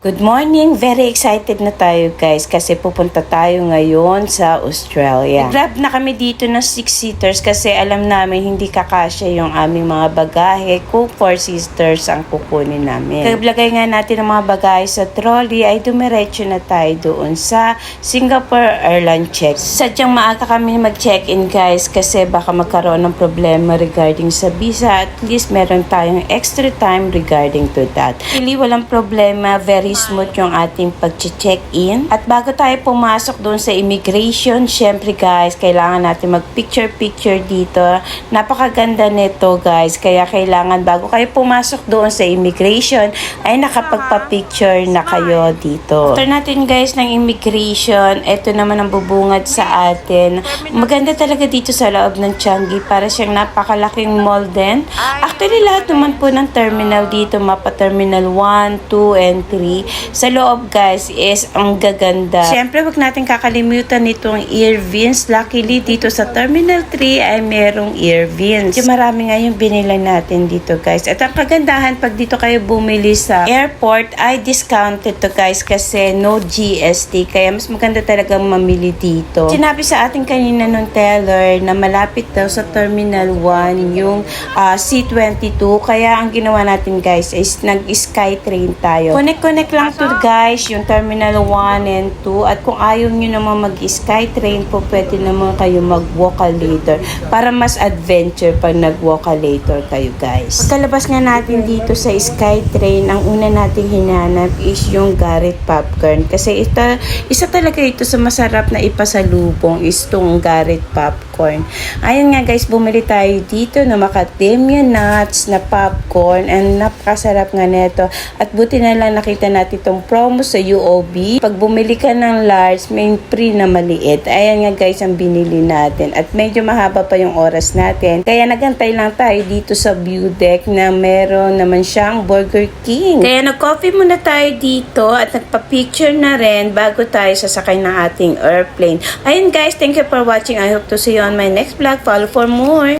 Good morning! Very excited na tayo guys kasi pupunta tayo ngayon sa Australia. Grab na kami dito ng 6-seaters kasi alam namin hindi kakasya yung aming mga bagahe kung 4 sisters ang kukunin namin. Kaglagay nga natin ang mga bagahe sa trolley ay dumiretso na tayo doon sa Singapore Airline check. Sadyang maaga kami mag-check-in guys kasi baka magkaroon ng problema regarding sa visa. At least meron tayong extra time regarding to that. Really walang problema. Very smooth yung ating pag-check-in. At bago tayo pumasok doon sa immigration, syempre guys, kailangan natin mag-picture-picture dito. Napakaganda nito guys. Kaya kailangan bago kayo pumasok doon sa immigration, ay nakapagpa-picture na kayo dito. After natin guys ng immigration, ito naman ang bubungad sa atin. Maganda talaga dito sa loob ng Changi para siyang napakalaking mall din. Actually, lahat naman po ng terminal dito, mapa terminal 1, 2, and 3. Sa loob guys is ang gaganda. Siyempre, wag natin kakalimutan itong earvins. Luckily, dito sa terminal 3 ay merong earvins. Yung marami nga yung binila natin dito guys. At ang kagandahan, pag dito kayo bumili sa airport, ay discounted to guys kasi no GST. Kaya mas maganda talaga mamili dito. Sinabi sa atin kanina nung teller na malapit daw sa Terminal 1 yung ah, C22. Kaya ang ginawa natin guys is nag-skytrain tayo. Connect-connect lang to guys yung Terminal 1 and 2. At kung ayaw nyo naman mag-skytrain po, pwede naman kayo mag-walkalator para mas adventure pag nag-walkalator kayo guys. Pagkalabas nga natin dito sa Skytrain, ang una nating hinanap is yung Garrett Popcorn. Kasi ito, isa talaga ito sa masarap na ipasalubong is itong Garrett Popcorn. Ayun nga guys, bumili tayo dito na macadamia nuts na popcorn and napakasarap nga neto. At buti na lang nakita natin itong promo sa UOB. Pag bumili ka ng large, may free na maliit. Ayan nga guys ang binili natin. At medyo mahaba pa yung oras natin. Kaya nagantay lang tayo dito sa view deck na meron naman siyang Burger King. Kaya nag-coffee muna tayo dito at nagpa-picture na rin bago tayo sasakay ng ating airplane. Ayun guys, thank you for watching. I hope to see you on my next vlog. Follow for more.